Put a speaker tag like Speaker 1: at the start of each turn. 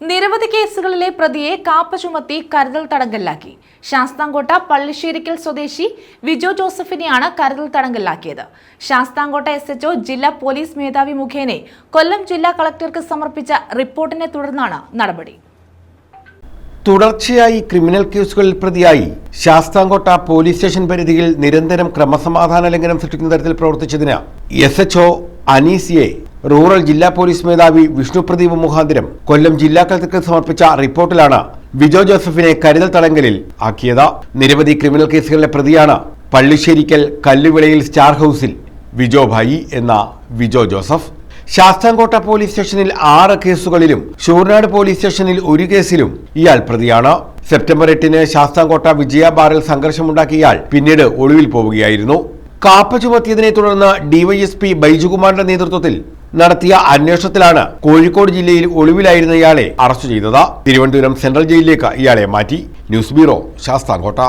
Speaker 1: നിരവധി കേസുകളിലെ പ്രതിയെ കാപ്പ ചുമത്തി കരുതൽ തടങ്കലിലാക്കി. ശാസ്താംകോട്ട പള്ളിശ്ശേരിക്കൽ സ്വദേശി വിജോ ജോസഫിനെയാണ് കരുതൽ തടങ്കലിലാക്കിയത്. ശാസ്താംകോട്ട എസ് എച്ച്ഒ ജില്ലാ പോലീസ് മേധാവി മുഖേന കൊല്ലം ജില്ലാ കളക്ടർക്ക് സമർപ്പിച്ച റിപ്പോർട്ടിനെ തുടർന്നാണ് നടപടി.
Speaker 2: തുടർച്ചയായി ക്രിമിനൽ കേസുകളിൽ പ്രതിയായി ശാസ്താംകോട്ട പോലീസ് സ്റ്റേഷൻ പരിധിയിൽ നിരന്തരം ക്രമസമാധാന ലംഘനം സൃഷ്ടിക്കുന്ന തരത്തിൽ പ്രവർത്തിച്ചതിന് എസ് എച്ച്ഒ അനീസിയെ റൂറൽ ജില്ലാ പോലീസ് മേധാവി വിഷ്ണു പ്രദീപ് മുഖാന്തരം കൊല്ലം ജില്ലാ കളക്ടർക്ക് സമർപ്പിച്ച റിപ്പോർട്ടിലാണ് വിജോ ജോസഫിനെ കരുതൽ തടങ്കലിൽ ആക്കിയത്. നിരവധി ക്രിമിനൽ കേസുകളിലെ പ്രതിയാണ് പള്ളിശ്ശേരിക്കൽ കല്ലുവിളയിൽ സ്റ്റാർ ഹൗസിൽ വിജോ ഭായി എന്ന വിജോ ജോസഫ്. ശാസ്താംകോട്ട പോലീസ് സ്റ്റേഷനിൽ ആറ് കേസുകളിലും ഷൂർനാട് പോലീസ് സ്റ്റേഷനിൽ ഒരു കേസിലും ഇയാൾ പ്രതിയാണ്. സെപ്റ്റംബർ എട്ടിന് ശാസ്താംകോട്ട വിജയ ബാറിൽ സംഘർഷമുണ്ടാക്കിയ ഇയാൾ പിന്നീട് ഒളിവിൽ പോവുകയായിരുന്നു. കാപ്പ ചുമത്തിയതിനെ തുടർന്ന് ഡിവൈഎസ്പി ബൈജുകുമാറിന്റെ നേതൃത്വത്തിൽ നടത്തിയ അന്വേഷണത്തിലാണ് കോഴിക്കോട് ജില്ലയിൽ ഒളിവിലായിരുന്ന ഇയാളെ അറസ്റ്റ് ചെയ്തത്. തിരുവനന്തപുരം സെൻട്രൽ ജയിലിലേക്ക് ഇയാളെ മാറ്റി. News bureau Sasthamkotta.